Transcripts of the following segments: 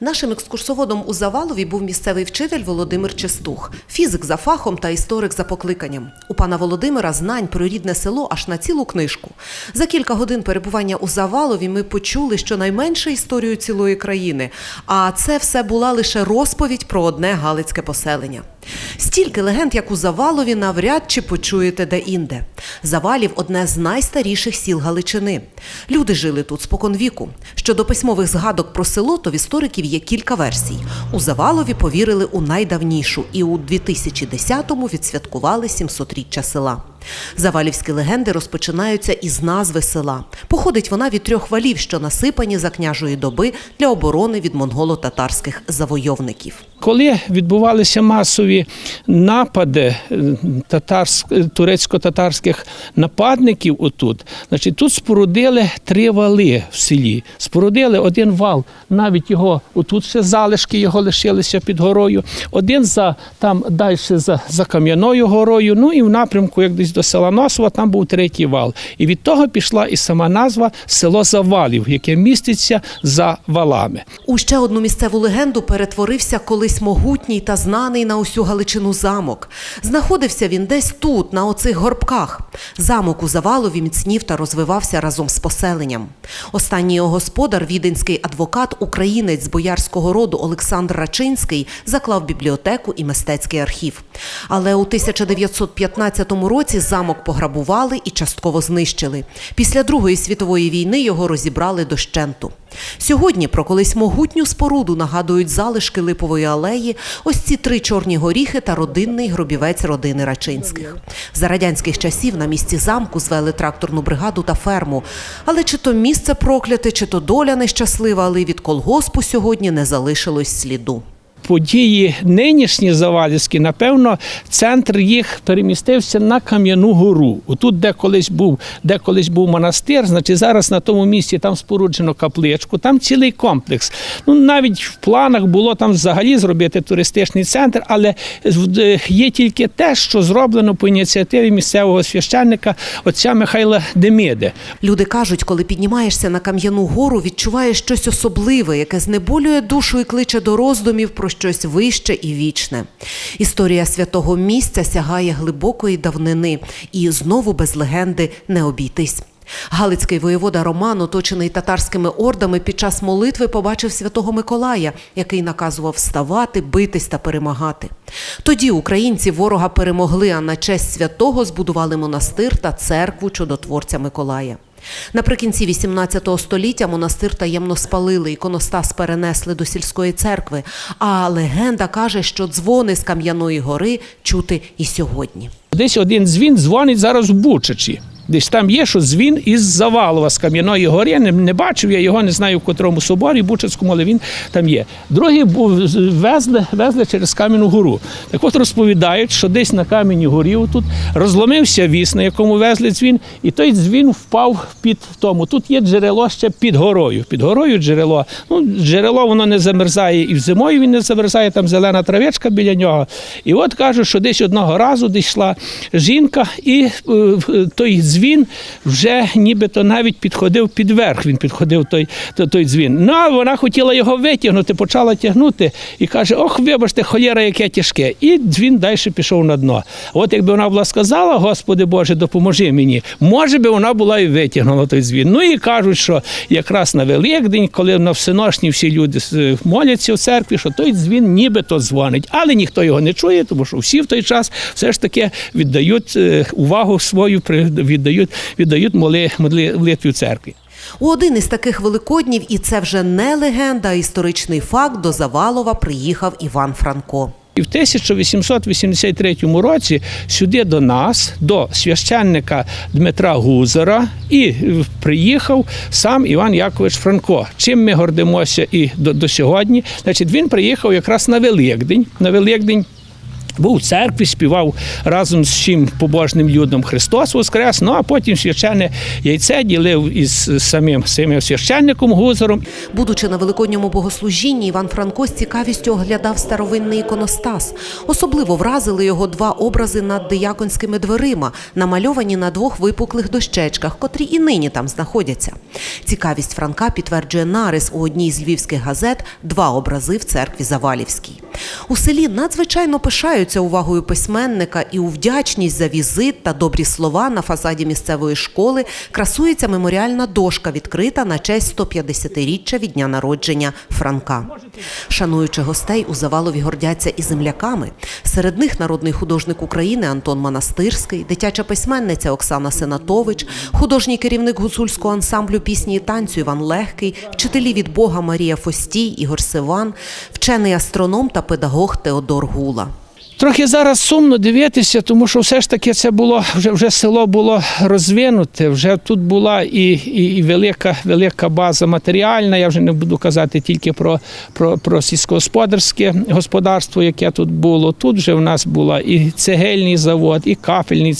Нашим екскурсоводом у Завалові був місцевий вчитель Володимир Чистух, фізик за фахом та історик за покликанням. У пана Володимира знань про рідне село аж на цілу книжку. За кілька годин перебування у Завалові ми почули щонайменше історію цілої країни. А це все була лише розповідь про одне галицьке поселення. Стільки легенд, як у Завалові, навряд чи почуєте де-інде. Завалів одне з найстаріших сіл Галичини. Люди жили тут споконвіку. Щодо письмових згадок про село, то в істориків є кілька версій. У Завалові повірили у найдавнішу і у 2010-му відсвяткували 700-річчя села. Завалівські легенди розпочинаються із назви села. Походить вона від трьох валів, що насипані за княжої доби для оборони від монголо-татарських завойовників. Коли відбувалися масові напади е, е, турецько-татарських нападників отут, значить тут спорудили три вали в селі. Спорудили один вал, навіть його отут ще залишки його лишилися під горою, один за там далі за, за Кам'яною горою. Ну і в напрямку, як десь до села Носова, там був третій вал. І від того пішла і сама назва село Завалів, яке міститься за валами. У ще одну місцеву легенду перетворився колись могутній та знаний на усю Галичину замок. Знаходився він десь тут, на оцих горбках. Замок у Завалові міцнів та розвивався разом з поселенням. Останній його господар, віденський адвокат, українець з боярського роду Олександр Рачинський, заклав бібліотеку і мистецький архів. Але у 1915 році замок пограбували і частково знищили. Після Другої світової війни його розібрали дощенту. Сьогодні про колись могутню споруду нагадують залишки липової алеї, ось ці три чорні горіхи та родинний гробівець родини Рачинських. За радянських часів на місці замку звели тракторну бригаду та ферму. Але чи то місце прокляте, чи то доля нещаслива, але від колгоспу сьогодні не залишилось сліду. Події нинішні Завалівські, напевно, центр їх перемістився на Кам'яну гору. Отут, де колись був, де колись був монастир, значить зараз на тому місці там споруджено капличку, там цілий комплекс. Ну навіть в планах було там взагалі зробити туристичний центр, але е, є тільки те, що зроблено по ініціативі місцевого священника отця Михайла Демиди. Люди кажуть, коли піднімаєшся на кам'яну гору, відчуваєш щось особливе, яке знеболює душу і кличе до роздумів про щось вище і вічне. Історія святого місця сягає глибокої давнини, і знову без легенди не обійтись. Галицький воєвода Роман, оточений татарськими ордами, під час молитви побачив святого Миколая, який наказував вставати, битись та перемагати. Тоді українці ворога перемогли, а на честь святого збудували монастир та церкву чудотворця Миколая. Наприкінці 18 століття монастир таємно спалили, іконостас перенесли до сільської церкви. А легенда каже, що дзвони з Кам'яної гори чути і сьогодні. Десь один дзвін дзвонить зараз в Бучачі. Десь там є, що дзвін із Завалова, з Кам'яної гори. Не, не бачив, я його не знаю в котрому соборі, Бучацькому, але він там є. Другий везли, везли через Кам'яну гору. Так от розповідають, що десь на Кам'яній горі тут розломився віс, на якому везли дзвін, і той дзвін впав під тому. Тут є джерело ще під горою. Під горою джерело. Ну, Джерело воно не замерзає і в зимою він не замерзає, там зелена травичка біля нього. І от кажуть, що десь одного разу десь йшла жінка, і е, той дзвін вже нібито навіть підходив під верх. Він підходив той, той, дзвін. Ну, а вона хотіла його витягнути, почала тягнути і каже: Ох, вибачте, холєра, яке тяжке. І дзвін далі пішов на дно. От якби вона була сказала, Господи Боже, допоможи мені, може би вона була і витягнула той дзвін. Ну і кажуть, що якраз на Великдень, коли на всеношні всі люди моляться в церкві, що той дзвін нібито дзвонить, але ніхто його не чує, тому що всі в той час все ж таки віддають е, увагу свою, при- віддають, віддають моли, молитві в церкві. У один із таких великоднів, і це вже не легенда, а історичний факт, до Завалова приїхав Іван Франко. І в 1883 році сюди до нас, до священника Дмитра Гузера, і приїхав сам Іван Якович Франко. Чим ми гордимося і до, до сьогодні? Значить, він приїхав якраз на Великдень. На Великдень Був у церкві, співав разом з всім побожним людом Христос Воскрес. Ну а потім священне яйце ділив із самим самим священником Гузером. Будучи на великодньому богослужінні, Іван Франко з цікавістю оглядав старовинний іконостас. Особливо вразили його два образи над дияконськими дверима, намальовані на двох випуклих дощечках, котрі і нині там знаходяться. Цікавість Франка підтверджує нарис у одній з львівських газет два образи в церкві Завалівській. У селі надзвичайно пишаються увагою письменника і у вдячність за візит та добрі слова на фасаді місцевої школи красується меморіальна дошка, відкрита на честь 150-річчя від дня народження Франка. Шануючи гостей, у Завалові гордяться і земляками. Серед них народний художник України Антон Монастирський, дитяча письменниця Оксана Сенатович, художній керівник гуцульського ансамблю пісні і танцю Іван Легкий, вчителі від Бога Марія Фостій, Ігор Сиван, вчений астроном та педагог Теодор Гула. Трохи зараз сумно дивитися, тому що все ж таки це було вже вже село було розвинуте. Вже тут була і, і, і велика, велика база матеріальна. Я вже не буду казати тільки про, про, про сільськогосподарське господарство, яке тут було. Тут вже в нас була і цегельний завод, і кафельний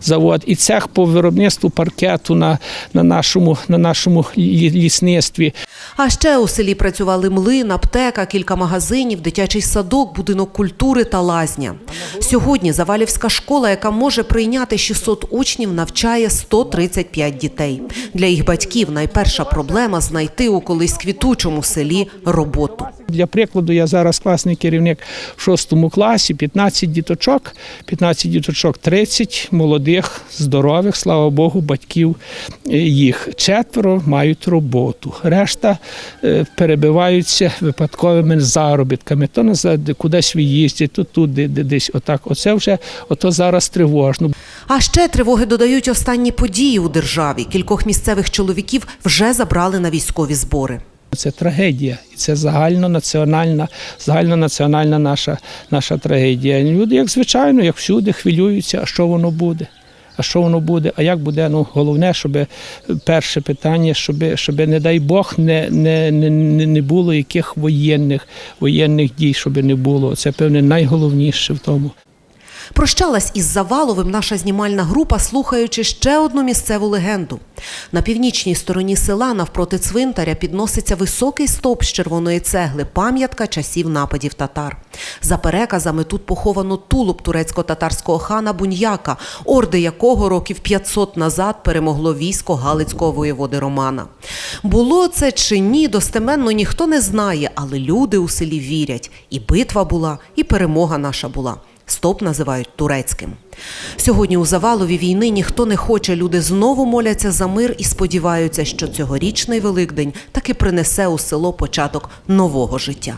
завод, і цех по виробництву паркету на, на нашому, на нашому лісництві. А ще у селі працювали млин, аптека, кілька магазинів, дитячий садок, будинок культури та лазня. Сьогодні Завалівська школа, яка може прийняти 600 учнів, навчає 135 дітей. Для їх батьків найперша проблема знайти у колись квітучому селі роботу. Для прикладу, я зараз класний керівник в шостому класі, 15 діточок, 15 діточок, 30 молодих, здорових, слава Богу, батьків е, їх. Четверо мають роботу. Решта е, перебиваються випадковими заробітками. То назад кудись виїздять, то туди, де- десь отак. Оце вже ото зараз тривожно. А ще тривоги додають останні події у державі. Кількох місцевих чоловіків вже забрали на військові збори. Це трагедія, і це загальнонаціональна, загальнонаціональна наша, наша трагедія. Люди, як звичайно, як всюди, хвилюються, а що воно буде. А що воно буде? А як буде? Ну головне, щоб перше питання, щоб, щоб не дай Бог, не, не, не, не не було яких воєнних, воєнних дій, щоб не було. Це певне найголовніше в тому. Прощалась із Заваловим наша знімальна група, слухаючи ще одну місцеву легенду. На північній стороні села навпроти цвинтаря підноситься високий стовп з червоної цегли, пам'ятка часів нападів татар. За переказами тут поховано тулуб турецько-татарського хана Буньяка, орди якого років 500 назад перемогло військо Галицького воєводи Романа. Було це чи ні, достеменно ніхто не знає, але люди у селі вірять. І битва була, і перемога наша була. Стоп називають турецьким. Сьогодні у завалові війни ніхто не хоче. Люди знову моляться за мир і сподіваються, що цьогорічний Великдень таки принесе у село початок нового життя.